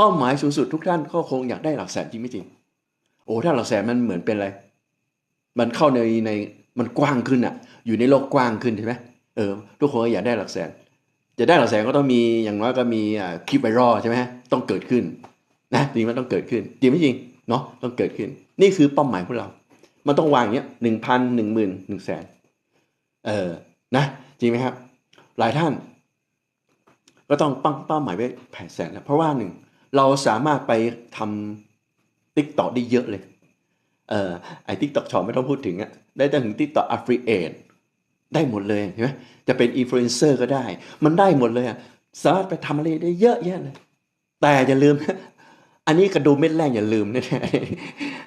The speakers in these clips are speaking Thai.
เป้าหมายสูงสุดทุกท่านก็คงอยากได้หลักแสนจริงไม่จริง โอ้ถ้าหลักแสนมันเหมือนเป็นอะไร มันเข้าในในมันกว้างขึ้นอะอยู่ในโลกกว้างขึ้นใช่ไหมเออทุกคนก็อยากได้หลักแสน จะได้หลักแสนก็ต้องมีอย่างน้อยก็มีอ่าคลิปไวรัลใช่ไหมต้องเกิดขึ้นนะจริงมันต้องเกิดขึ้นจริงไม่จริงเนาะต้องเกิดขึ้น นี่คือเป้าหมายพวกเรา มันต้องวางอย่างเงี้ยหนึ่งพันหนึ่งหมื่นหนึ่งแสนเออนะจริงไหมครับ หลายท่าน ก็ต้องปั้งเป้าหมายไว้แปดแสนแล้วเพราะว่าหนึ่ง เราสามารถไปทำติ๊กต็อกได้เยอะเลย เอ่อไอ้ทิกตอกช็อปไม่ต้องพูดถึงอะได้ถึงทิกตอกอัฟริเอทได้หมดเลยเห็นไหมจะเป็นอินฟลูเอนเซอร์ก็ได้ มันได้หมดเลยอะสามารถไปทำอะไรได้เยอะแยะเลย แต่อย่าลืม อันนี้กระดูเม็ดแรกอย่าลืมนะ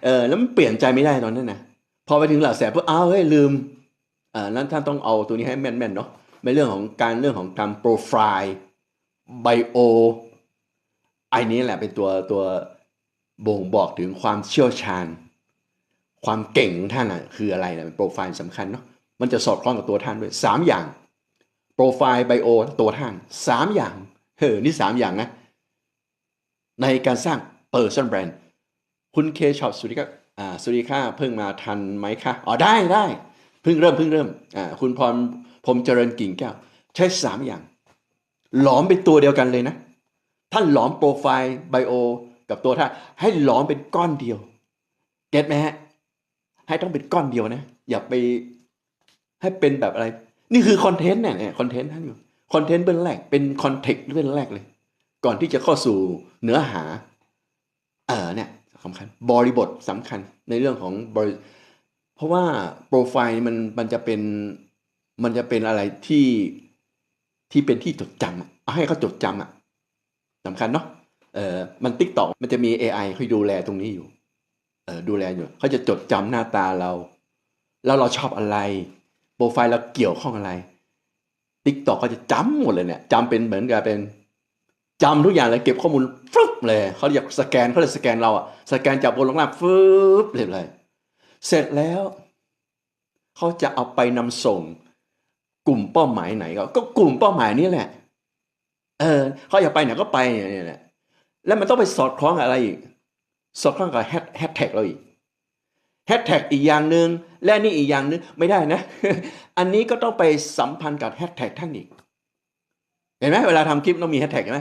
เออแล้วมันเปลี่ยนใจไม่ได้ตอนนั้นนะพอไปถึงหลักแสนปุ๊บอ้าวเฮ้ยลืมอ่านั้นท่านต้องเอาตัวนี้ให้แม่นๆเนาะในเรื่องของการเรื่องของการโปรไฟล์ไบโอ ไอ้นี้แหละเป็นตัวตัวบ่งบอกถึงความเชี่ยวชาญ ความเก่งท่านอะคืออะไรนะเป็นโปรไฟล์สำคัญเนาะมันจะสอดคล้องกับตัวท่านด้วยสามอย่างโปรไฟล์ไบโอตัวท่านสามอย่างเออนี่สามอย่างนะในการสร้าง Person Brand คุณเคช็อปสวัสดีครับอ่าสวัสดีค่ะเพิ่งมาทันไหมคะอ๋อได้ได้เพิ่งเริ่มเพิ่งเริ่มอ่าคุณพรพรหมเจริญกิ่งแก้ว ใช้สามอย่าง หลอมเป็นตัวเดียวกันเลยนะ ท่านหลอมโปรไฟล์ไบโอกับตัวท่านให้หลอมเป็นก้อนเดียวเก็ตไหมฮะให้ต้องเป็นก้อนเดียวนะ อย่าไปให้เป็นแบบอะไร นี่คือคอนเทนต์เนี่ยคอนเทนต์ท่านอยู่คอนเทนต์เบื้องแรกเป็นคอนเทกต์เบื้องแรกเลย ก่อนที่จะเข้าสู่เนื้อหา เออเนี่ยสำคัญบริบทสำคัญในเรื่องของบริเพราะว่าโปรไฟล์มันมันจะเป็นมันจะเป็นอะไรที่ที่เป็นที่จดจำอะเอาให้เขาจดจำอะ สำคัญเนาะเออมันติ๊กตอกมันจะมี AI คอยดูแลตรงนี้อยู่เออดูแลอยู่เขาจะจดจำหน้าตาเรา แล้วเราชอบอะไร โปรไฟล์เราเกี่ยวข้องอะไรติ๊กตอกก็จะจำหมดเลยเนี่ยจำเป็นเหมือนกับเป็นจำทุกอย่างเลยเก็บข้อมูลฟึบเลยเขาอยากสแกนเขาเลยสแกนเราอะสแกนจากบนลงล่างฟึบเรียบเลย เสร็จแล้วเขาจะเอาไปนำส่ง กลุ่มเป้าหมายไหนก็ ก็กลุ่มเป้าหมายนี้แหละ เออเขาอยากไปไหนก็ไปเนี่ยแหละแล้วมันต้องไปสอดคล้องอะไรอีก สอดคล้องกับแฮชแฮชแท็กเราอีกแฮชแท็กอีกอย่างหนึ่งและนี่อีกอย่างหนึ่งไม่ได้นะ อันนี้ก็ต้องไปสัมพันธ์กับแฮชแท็กท่านอีก เห็นไหมเวลาทำคลิปต้องมีแฮชแท็กไหม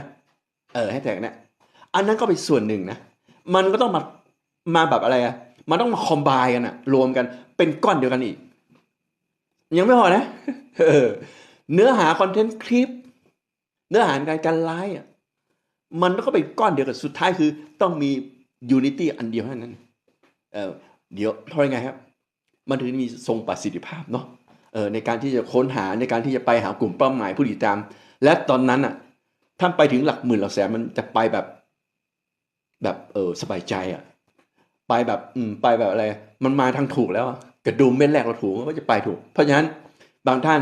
เออแฮชแท็กเนี่ยอันนั้นก็เป็นส่วนหนึ่งนะ มันก็ต้องมามาแบบอะไรอะมันต้องมาคอมไบกันอะรวมกันเป็นก้อนเดียวกันอีก ยังไม่พอนะเออเนื้อหาคอนเทนต์คลิป เนื้อหาการการไลฟ์อะมันก็เป็นก้อนเดียวกันสุดท้ายคือต้องมียูนิตี้อันเดียวเท่านั้นเออเดี๋ยวเพรายังไงครับ มันถึงมีทรงประสิทธิภาพเนาะเออในการที่จะค้นหาในการที่จะไปหากลุ่มเป้าหมายผู้ติดตาม และตอนนั้นอะท่านไปถึงหลักหมื่นหลักแสนมันจะไปแบบแบบเออสบายใจอะไปแบบอืมไปแบบอะไร มันมาทางถูกแล้วกระดุมเม็ดแรกเราถูกมันก็จะไปถูก เพราะฉะนั้นบางท่าน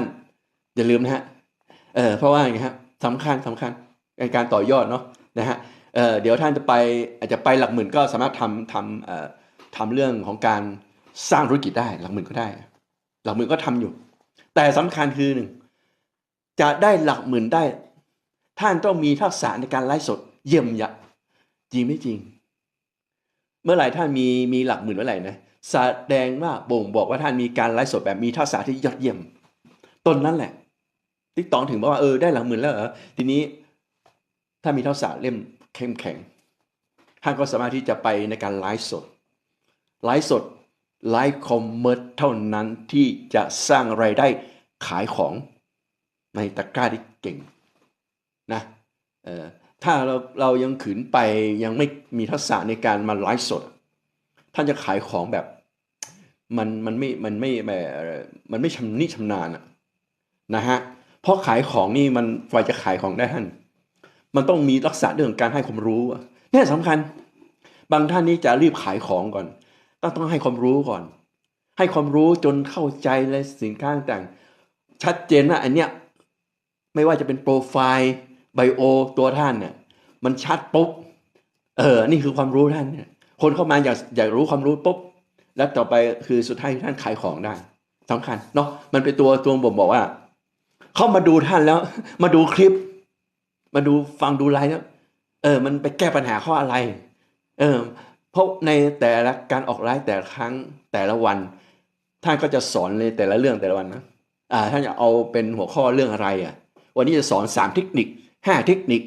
อย่าลืมนะฮะเออเพราะว่าอย่างนี้ครับ สำคัญสำคัญในการต่อยอดเนาะนะฮะเเดี๋ยวท่านจะไปอาจจะไปหลักหมื่นก็สามารถทำทำเอ่อทำเรื่องของการสร้างธุรกิจได้หลักหมื่นก็ได้ หลักหมื่นก็ทำอยู่ แต่สำคัญคือหนึ่งจะได้หลักหมื่นได้ ท่านต้องมีทักษะในการไลฟ์สดเยี่ยมยะจริงไม่จริง เมื่อไหร่ท่านมีมีหลักหมื่นเมื่อไหร่นะแสดงว่าบ่งบอกว่าท่านมีการไลฟ์สดแบบมีทักษะที่ยอดเยี่ยม ต้นนั้นแหละ ติ๊กตองถึงบอกว่าเออได้หลังหมื่นแล้วเหรอทีนี้ถ้ามีทักษะเล่มเข้มแข็งท่านก็สามารถที่จะไปในการไลฟ์สดไลฟ์สดไลฟ์คอมเมอร์เท่านั้นที่จะสร้างไรายได้ขายของในตะกร้าที่เก่งนะเออถ้าเราเรายังขืนไปยังไม่มีทักษะในการมาไลฟ์สด ท่านจะขายของแบบมันมันไม่มันไม่แบบมันไม่ชำนิชำนาญอะนะฮะ เพราะขายของนี่มันไฟจะขายของได้ท่านมันต้องมีลักษณะเรื่องการให้ความรู้อะนี่ยสำคัญ บางท่านนี่จะรีบขายของก่อนต้องต้องให้ความรู้ก่อน ให้ความรู้จนเข้าใจเลยสินค้าต่างชัดเจนว่าอันเนี้ยไม่ว่าจะเป็นโปรไฟล์ไบโอตัวท่านเนี่ยมันชัดปุ๊บเออ นี่คือความรู้ท่านเนี่ยคนเข้ามาอยากอยากรู้ความรู้ปุ๊บแล้วต่อไปคือสุดท้ายท่านขายของได้สำคัญเนาะมันเป็นตัวตัวบ่งบอกว่า เข้ามาดูท่านแล้ว มาดูคลิป มาดูฟังดูไลฟ์แล้วเออ มันไปแก้ปัญหาข้ออะไร เออเพราะในแต่ละการออกไลฟ์แต่ละครั้งแต่ละวัน ท่านก็จะสอนในแต่ละเรื่องแต่ละวันนะอ่าท่านจะเอาเป็นหัวข้อเรื่องอะไรอะ วันนี้จะสอนสามเทคนิคห้าเทคนิค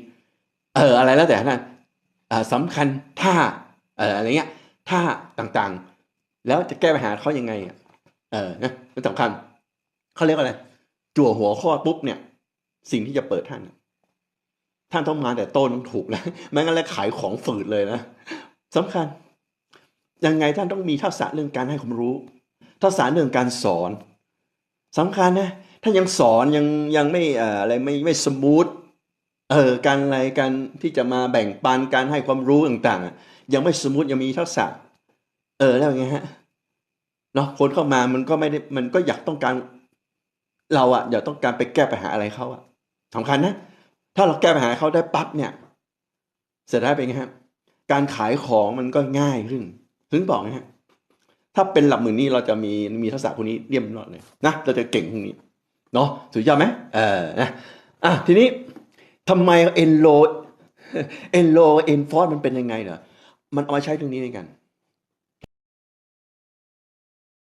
เอออะไรแล้วแต่ท่านอ่าสำคัญท่าเอออะไรเงี้ยท่าต่างๆ แล้วจะแก้ปัญหาเขายังไงอะเออนะมันสำคัญเขาเรียกว่าอะไร จั่วหัวข้อปุ๊บเนี่ย สิ่งที่จะเปิดท่านน่ะท่านต้องมาแต่ต้นถูกนะไม่งั้นแล้วขายของฝืดเลยนะสำคัญ ยังไงท่านต้องมีทักษะเรื่องการให้ความรู้ ทักษะเรื่องการสอนสำคัญนะถ้านยังสอนยังยังไม่อะไรไม่ไม่สมูทเออการอะไรการที่จะมาแบ่งปันการให้ความรู้ต่างๆ ยังไม่สมูทยังมีทักษะ เออแล้วไงฮะเนาะคนเข้ามามันก็ไม่ได้มันก็อยากต้องการ เราอะอยากต้องการไปแก้ปัญหาอะไรเขาอะสำคัญนะ ถ้าเราแก้ปัญหาเขาได้ปั๊บเนี่ย เสร็จแล้วเป็นไงฮะการขายของมันก็ง่ายขึ้นถึงบอกนะฮะถ้าเป็นหลักหมื่นนี่เราจะมีมีทักษะพวกนี้เรียบร้อยเลยนะเราจะเก่งพวกนี้เนาะสุดยอดไหมเออนะอะทีนี้ทำไมเอ็นโลเอ็นโลเอ็นฟอสมันเป็นยังไงเนอะมันเอามาใช้ตรงนี้ในกัน